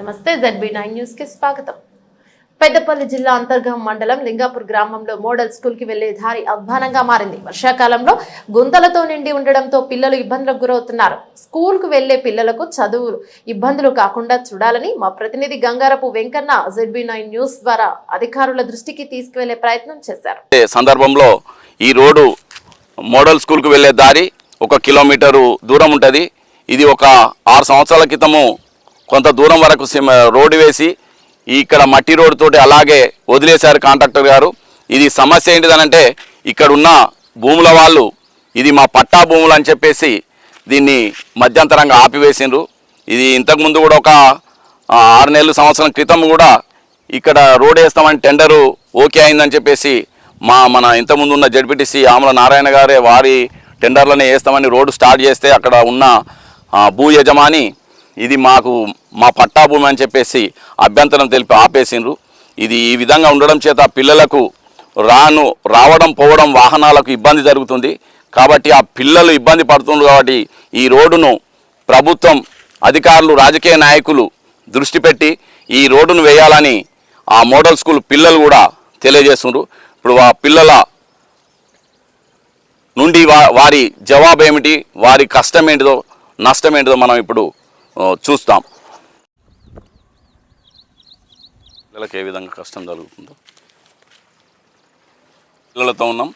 నమస్తే ZB nine న్యూస్కి స్వాగతం. పెద్దపల్లి జిల్లా అంతర్గం మండలం లింగాపూర్ గ్రామంలో మోడల్ స్కూల్కి వెళ్ళే దారి అధ్వానంగా మారింది. వర్షాకాలంలో గుంతలతో నిండి ఉండడంతో పిల్లలు ఇబ్బందులకు గురవుతున్నారు. స్కూల్కు వెళ్ళే పిల్లలకు చదువు ఇబ్బందులు కాకుండా చూడాలని మా ప్రతినిధి Gangarapu Venkanna ZB nine news ద్వారా అధికారుల దృష్టికి తీసుకువెళ్ళే ప్రయత్నం చేశారు. సందర్భంలో ఈ రోడ్డు మోడల్ స్కూల్కు వెళ్ళే దారి ఒక కిలోమీటరు దూరం ఉంటుంది. ఇది ఒక ఆరు సంవత్సరాల క్రితము కొంత దూరం వరకు రోడ్డు వేసి ఇక్కడ మట్టి రోడ్డు తోటి అలాగే వదిలేశారు కాంట్రాక్టర్ గారు. ఇది సమస్య ఏంటిదనంటే ఇక్కడ ఉన్న భూముల వాళ్ళు ఇది మా పట్టా భూములు అని చెప్పేసి దీన్ని మధ్యంతరంగా ఆపివేసిండ్రు. ఇది ఇంతకుముందు కూడా ఒక ఆరు నెలలు సంవత్సరం క్రితం కూడా ఇక్కడ రోడ్ వేస్తామని టెండరు ఓకే అయిందని చెప్పేసి మా మన ఇంతకుముందు ఉన్న జడ్పీటీసీ ఆమల నారాయణ గారే వారి టెండర్లనే వేస్తామని రోడ్డు స్టార్ట్ చేస్తే అక్కడ ఉన్న భూ యజమాని ఇది మాకు మా పట్టా భూమి అని చెప్పేసి అభ్యంతరం తెలిపి ఆపేసిండ్రు. ఇది ఈ విధంగా ఉండడం చేత పిల్లలకు రాను రావడం పోవడం వాహనాలకు ఇబ్బంది జరుగుతుంది. కాబట్టి ఆ పిల్లలు ఇబ్బంది పడుతున్నారు కాబట్టి ఈ రోడ్డును ప్రభుత్వం అధికారులు రాజకీయ నాయకులు దృష్టి పెట్టి ఈ రోడ్డును వేయాలని ఆ మోడల్ స్కూల్ పిల్లలు కూడా తెలియజేస్తున్నారు ఇప్పుడు ఆ పిల్లల నుండి వారి జవాబు ఏమిటి వారి కష్టం ఏంటిదో నష్టం ఏంటిదో మనం ఇప్పుడు చూస్తాం. పిల్లలకు ఏ విధంగా కష్టం జరుగుతుందో. పిల్లలతో ఉన్నాం.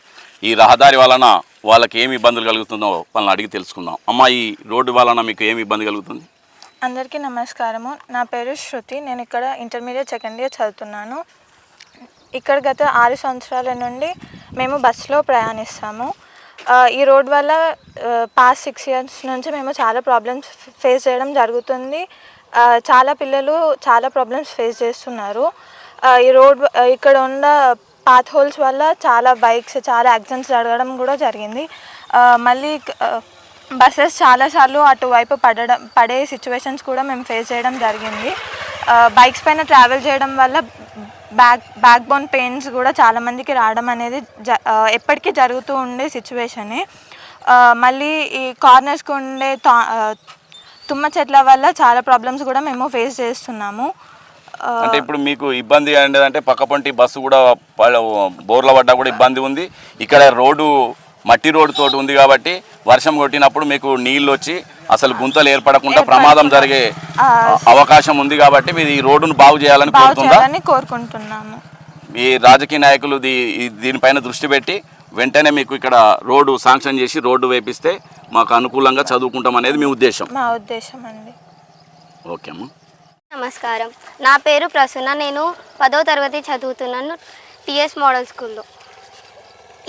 ఈ రహదారి వలన వాళ్ళకి ఏమి ఇబ్బందులు కలుగుతుందో వాళ్ళని అడిగి తెలుసుకుందాం. అమ్మ ఈ రోడ్డు వలన మీకు ఏమి ఇబ్బంది కలుగుతుంది? అందరికీ నమస్కారము. నా పేరు శృతి. నేను ఇక్కడ ఇంటర్మీడియట్ సెకండ్ ఇయర్ చదువుతున్నాను. ఇక్కడ గత ఆరు సంవత్సరాల నుండి మేము బస్సులో ప్రయాణిస్తాము. ఈ రోడ్ వల్ల పాస్ట్ సిక్స్ ఇయర్స్ నుంచి మేము చాలా ప్రాబ్లమ్స్ ఫేస్ చేయడం జరుగుతుంది. చాలా పిల్లలు చాలా ప్రాబ్లమ్స్ ఫేస్ చేస్తున్నారు. ఈ రోడ్ ఇక్కడ ఉన్న పాత్ హోల్స్ వల్ల చాలా బైక్స్ చాలా యాక్సిడెంట్స్ జరగడం కూడా జరిగింది. మళ్ళీ బస్సెస్ చాలాసార్లు అటువైపు పడడం పడే సిచ్యువేషన్స్ కూడా మేము ఫేస్ చేయడం జరిగింది. బైక్స్ పైన ట్రావెల్ చేయడం వల్ల బ్యాక్ బ్యాక్ బోన్ పెయిన్స్ కూడా చాలామందికి రావడం అనేది జ ఎప్పటికీ జరుగుతూ ఉండే సిచ్యువేషనే మళ్ళీ ఈ కార్నర్స్కి ఉండే తా తుమ్మ చెట్ల వల్ల చాలా ప్రాబ్లమ్స్ కూడా మేము ఫేస్ చేస్తున్నాము. అంటే ఇప్పుడు మీకు ఇబ్బంది అంటే పక్కపొంటి బస్సు కూడా బోర్ల పడ్డా కూడా ఇబ్బంది ఉంది. ఇక్కడ రోడ్డు మట్టి రోడ్డు తోటి ఉంది కాబట్టి వర్షం కొట్టినప్పుడు మీకు నీళ్ళు వచ్చి అసలు గుంతలు ఏర్పడకుండా ప్రమాదం జరిగే అవకాశం ఉంది కాబట్టి మీరు ఈ రోడ్డును బాగు చేయాలని కోరుతుందా కోరుకుంటున్నాము. ఈ రాజకీయ నాయకులు దీ దీనిపైన దృష్టి పెట్టి వెంటనే మీకు ఇక్కడ రోడ్డు శాంక్షన్ చేసి రోడ్డు వేపిస్తే మాకు అనుకూలంగా చదువుకుంటాం అనేది మీ ఉద్దేశం. మా ఉద్దేశం అండి. ఓకే అమ్మా. నమస్కారం. నా పేరు ప్రసన్న. నేను పదో తరగతి చదువుతున్నాను టిఎస్ మోడల్ స్కూల్లో.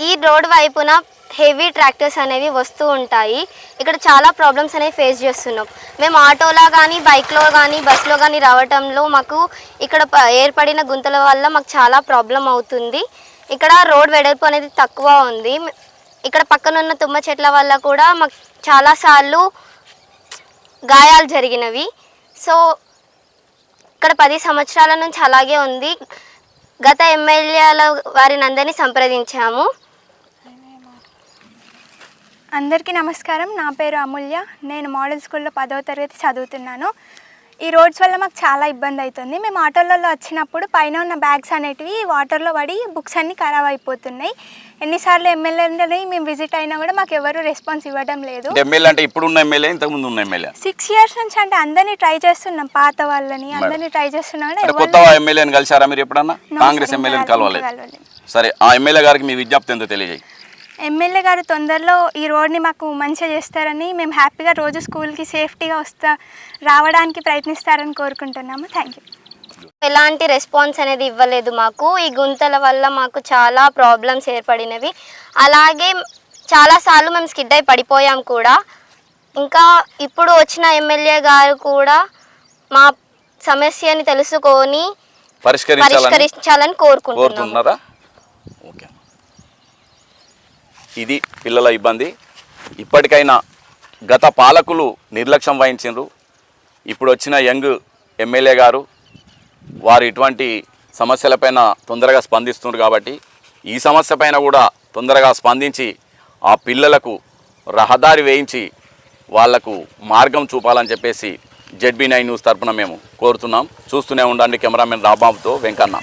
ఈ రోడ్ వైపున హెవీ ట్రాక్టర్స్ అనేవి వస్తూ ఉంటాయి. ఇక్కడ చాలా ప్రాబ్లమ్స్ అనేవి ఫేస్ చేస్తున్నాం. మేము ఆటోలో కానీ బైక్లో కానీ బస్లో కానీ రావటంలో మాకు ఇక్కడ ప- ఏర్పడిన గుంతల వల్ల మాకు చాలా ప్రాబ్లం అవుతుంది. ఇక్కడ రోడ్ వెడల్పు అనేది తక్కువ ఉంది. ఇక్కడ పక్కన ఉన్న తుమ్మ చెట్ల వల్ల కూడా మాకు చాలాసార్లు గాయాలు జరిగినవి. సో ఇక్కడ పది సంవత్సరాల నుంచి అలాగే ఉంది. గత ఎమ్మెల్యేల వారిని అందరినీ సంప్రదించాము. అందరికీ నమస్కారం. నా పేరు అమూల్య. నేను మోడల్ స్కూల్లో పదవ తరగతి చదువుతున్నాను. ఈ రోడ్స్ వల్ల మాకు చాలా ఇబ్బంది అవుతుంది. మేము ఆటోలలో వచ్చినప్పుడు పైన ఉన్న బ్యాగ్స్ అనేటివి వాటర్లో పడి బుక్స్ అన్నీ ఖరాబ్ అయిపోతున్నాయి. ఎన్నిసార్లు ఎమ్మెల్యేని మేము విజిట్ అయినా కూడా మాకు ఎవరు రెస్పాన్స్ ఇవ్వడం లేదు. ఎమ్మెల్యే అంటే ఎమ్మెల్యే ఇంతకుముందు ఉన్న ఎమ్మెల్యే? సిక్స్ ఇయర్స్ నుంచి అంటే అందరినీ ట్రై చేస్తున్నాం. పాత వాళ్ళని అందరినీ ట్రై చేస్తున్నాం కొత్త ఎమ్మెల్యేని కలిశారా మీరు ఎప్పుడన్నా? కాంగ్రెస్ ఎమ్మెల్యేని కలవలేదు. సరే ఆ ఎమ్మెల్యే గారికి మీ విజ్ఞప్తి ఎంతో తెలియజేయి. ఎమ్మెల్యే గారు తొందరలో ఈ రోడ్ని మాకు మంచిగా చేస్తారని మేము హ్యాపీగా రోజు స్కూల్కి సేఫ్టీగా వస్తా రావడానికి ప్రయత్నిస్తారని కోరుకుంటున్నాము. థ్యాంక్ యూ ఎలాంటి రెస్పాన్స్ అనేది ఇవ్వలేదు మాకు. ఈ గుంతల వల్ల మాకు చాలా ప్రాబ్లమ్స్ ఏర్పడినవి. అలాగే చాలాసార్లు మేము స్కిడ్ అయి పడిపోయాం కూడా. ఇంకా ఇప్పుడు వచ్చిన ఎమ్మెల్యే గారు కూడా మా సమస్యని తెలుసుకొని పరిష్కరించాలని పరిష్కరించాలని కోరుకుంటున్నాము కోరుతున్నారా ఓకే ఇది పిల్లల ఇబ్బంది. ఇప్పటికైనా గత పాలకులు నిర్లక్ష్యం వహించిండ్రు. ఇప్పుడు వచ్చిన యంగ్ ఎమ్మెల్యే గారు వారు ఇటువంటి సమస్యలపైన తొందరగా స్పందిస్తున్నారు కాబట్టి ఈ సమస్య పైన కూడా తొందరగా స్పందించి ఆ పిల్లలకు రహదారి వేయించి వాళ్ళకు మార్గం చూపాలని చెప్పేసి జెడ్బీ నైన్ న్యూస్ తరపున మేము కోరుతున్నాం. చూస్తూనే ఉండండి కెమెరామెన్ రాబాబుతో వెంకన్న.